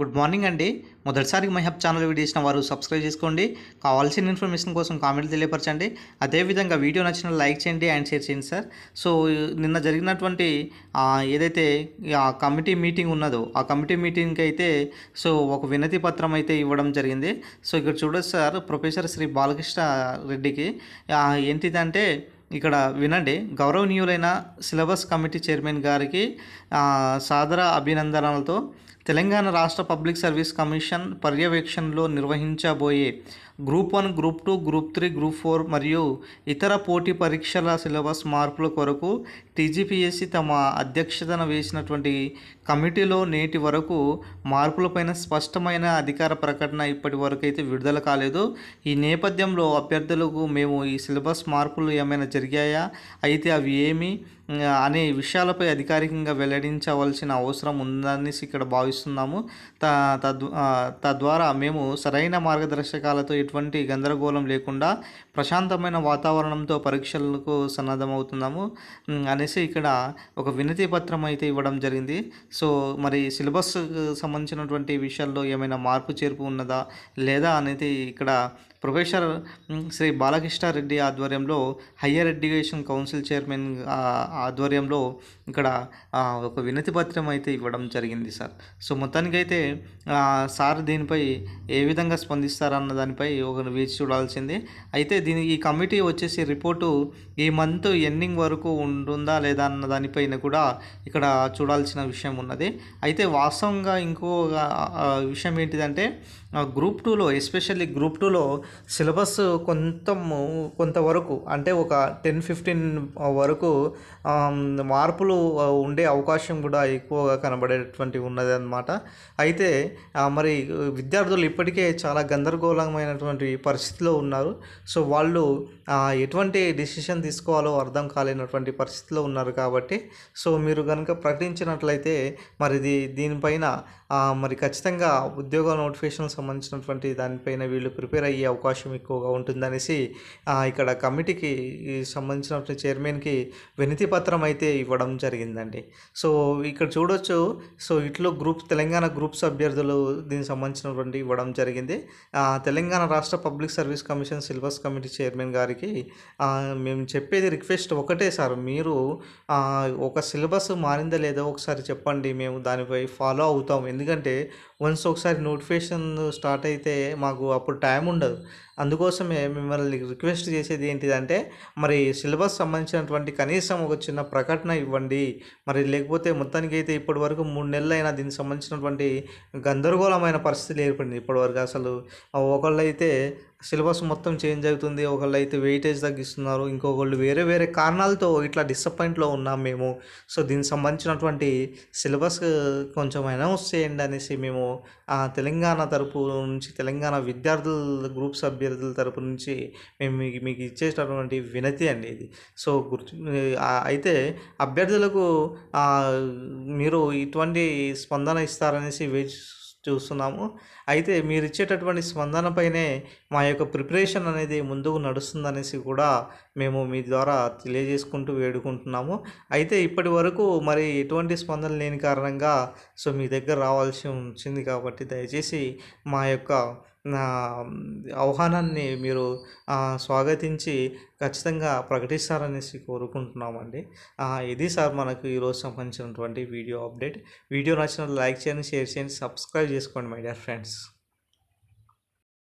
Good morning అండి. మొదటిసారి my hub channel video చేసిన వారు సబ్స్క్రైబ్ చేసుకోండి. కావాల్సిన ఇన్ఫర్మేషన్ కోసం కామెంట్ తెలియపరచండి. అదేవిధంగా వీడియో నచ్చిన లైక్ చేయండి అండ్ షేర్ చేయండి సార్. సో నిన్న జరిగినటువంటి ఏదైతే ఆ కమిటీ మీటింగ్ ఉన్నదో ఆ కమిటీ మీటింగ్కి అయితే సో ఒక వినతి పత్రం అయితే ఇవ్వడం జరిగింది. సో ఇక్కడ చూడొచ్చు సార్ ప్రొఫెసర్ శ్రీ బాలకృష్ణ రెడ్డికి ఏంటిదంటే ఇక్కడ వినండి. గౌరవనీయులైన సిలబస్ కమిటీ చైర్మన్ గారికి సాదర అభినందనలతో తెలంగాణ రాష్ట్ర పబ్లిక్ సర్వీస్ కమిషన్ పర్యవేక్షణలో నిర్వహించబోయే group one group two group three group four మరియు ఇతర పోటీ పరీక్షల సిలబస్ మార్పుల కొరకు టీజీపీఎస్సీ తమ అధ్యక్షతన వేసినటువంటి కమిటీలో నేటి వరకు మార్పులపైన స్పష్టమైన అధికార ప్రకటన ఇప్పటి వరకు అయితే విడుదల కాలేదు. ఈ నేపథ్యంలో అభ్యర్థులకు మేము ఈ సిలబస్ మార్పులు ఏమైనా జరిగాయా? అయితే అవి ఏమి? అనే విషయాలపై అధికారికంగా వెల్లడించవలసిన అవసరం ఉందనేసి ఇక్కడ భావిస్తున్నాము. త తద్వారా మేము సరైన మార్గదర్శకాలతో ఎటువంటి గందరగోళం లేకుండా ప్రశాంతమైన వాతావరణంతో పరీక్షలకు సన్నద్ధమవుతున్నాము అనేసి ఇక్కడ ఒక వినతి పత్రం అయితే ఇవ్వడం జరిగింది. సో మరి సిలబస్ సంబంధించినటువంటి విషయాల్లో ఏమైనా మార్పు చేర్పు ఉన్నదా లేదా అనేది ఇక్కడ ప్రొఫెసర్ శ్రీ బాలకృష్ణారెడ్డి ఆధ్వర్యంలో హయ్యర్ ఎడ్యుకేషన్ కౌన్సిల్ చైర్మన్ ఆధ్వర్యంలో ఇక్కడ ఒక వినతి పత్రం అయితే ఇవ్వడం జరిగింది సార్. సో మొత్తానికైతే సార్ దీనిపై ఏ విధంగా స్పందిస్తారన్న దానిపై ఒక వేచి చూడాల్సింది. అయితే దీని ఈ కమిటీ వచ్చేసి రిపోర్టు ఈ మంత్ ఎండింగ్ వరకు ఉంటుందా లేదా అన్న దానిపైన కూడా ఇక్కడ చూడాల్సిన విషయం ఉన్నది. అయితే వాస్తవంగా ఇంకో విషయం ఏంటిదంటే గ్రూప్ టూలో ఎస్పెషల్లీ గ్రూప్ టూలో సిలబస్ కొంత కొంతవరకు అంటే ఒక టెన్ ఫిఫ్టీన్ వరకు మార్పులు ఉండే అవకాశం కూడా ఎక్కువగా కనబడేటువంటి ఉన్నది అనమాట అయితే మరి విద్యార్థులు ఇప్పటికే చాలా గందరగోళమైనటువంటి పరిస్థితిలో ఉన్నారు. సో వాళ్ళు ఎటువంటి డిసిషన్ తీసుకోవాలో అర్థం కాలేనటువంటి పరిస్థితిలో ఉన్నారు కాబట్టి సో మీరు కనుక ప్రకటించినట్లయితే మరి దీనిపైన మరి ఖచ్చితంగా ఉద్యోగ నోటిఫికేషన్ సంబంధించినటువంటి దానిపైన వీళ్ళు ప్రిపేర్ అయ్యే అవకాశం ఎక్కువగా ఉంటుందనేసి ఇక్కడ కమిటీకి సంబంధించినటువంటి చైర్మన్కి వినతి పత్రం అయితే ఇవ్వడం జరిగిందండి. సో ఇక్కడ చూడొచ్చు. సో ఇట్లో గ్రూప్ తెలంగాణ గ్రూప్స్ అభ్యర్థులు దీనికి సంబంధించినటువంటి ఇవ్వడం జరిగింది. తెలంగాణ రాష్ట్ర public service commission syllabus committee chairman గారికి మేము చెప్పేది రిక్వెస్ట్ ఒకటే సార్. మీరు ఒక సిలబస్ మారిందా లేదో ఒకసారి చెప్పండి. మేము దానిపై ఫాలో అవుతాం. ఎందుకంటే వన్స్ ఒకసారి నోటిఫికేషన్ స్టార్ట్ అయితే మాకు అప్పుడు టైం ఉండదు. అందుకోసమే మిమ్మల్ని రిక్వెస్ట్ చేసేది ఏంటిదంటే మరి సిలబస్ సంబంధించినటువంటి కనీసం ఒక చిన్న ప్రకటన ఇవ్వండి. మరి లేకపోతే మొత్తానికి అయితే ఇప్పటి వరకు మూడు నెలలు అయినా దీనికి సంబంధించినటువంటి గందరగోళమైన పరిస్థితులు ఏర్పడింది ఇప్పటివరకు. అసలు ఒకళ్ళు అయితే సిలబస్ మొత్తం చేంజ్ అవుతుంది ఒకళ్ళు అయితే వెయిటేజ్ తగ్గిస్తున్నారు ఇంకొకళ్ళు వేరే వేరే కారణాలతో ఇట్లా డిసప్పాయింట్లో ఉన్నాం మేము. సో దీనికి సంబంధించినటువంటి సిలబస్ కొంచెం అనౌన్స్ చేయండి అనేసి మేము ఆ తెలంగాణ తరపు నుంచి తెలంగాణ విద్యార్థుల గ్రూప్స్ అభ్యర్థుల తరపు నుంచి మేము మీకు మీకు ఇచ్చేటటువంటి వినతి అండి ఇది. సో గుర్తు అయితే అభ్యర్థులకు మీరు ఇటువంటి స్పందన ఇస్తారనేసి వేచి చూస్తున్నాము. అయితే మీరు ఇచ్చేటటువంటి స్పందనపైనే మా యొక్క ప్రిపరేషన్ అనేది ముందుకు నడుస్తుందనేసి కూడా మేము మీ ద్వారా తెలియజేసుకుంటూ వేడుకుంటున్నాము. అయితే ఇప్పటి వరకు మరి ఎటువంటి స్పందన లేని కారణంగా సో మీ దగ్గర రావాల్సి వచ్చింది కాబట్టి దయచేసి మా యొక్క ఆహ్వానాన్ని మీరు స్వాగతించి ఖచ్చితంగా ప్రకటిస్తారనేసి కోరుకుంటున్నామండి. ఇది సార్ మనకు ఈరోజు సంబంధించినటువంటి వీడియో అప్డేట్. వీడియో నచ్చిన లైక్ చేయండి షేర్ చేయండి సబ్స్క్రైబ్ చేసుకోండి మై డియర్ ఫ్రెండ్స్.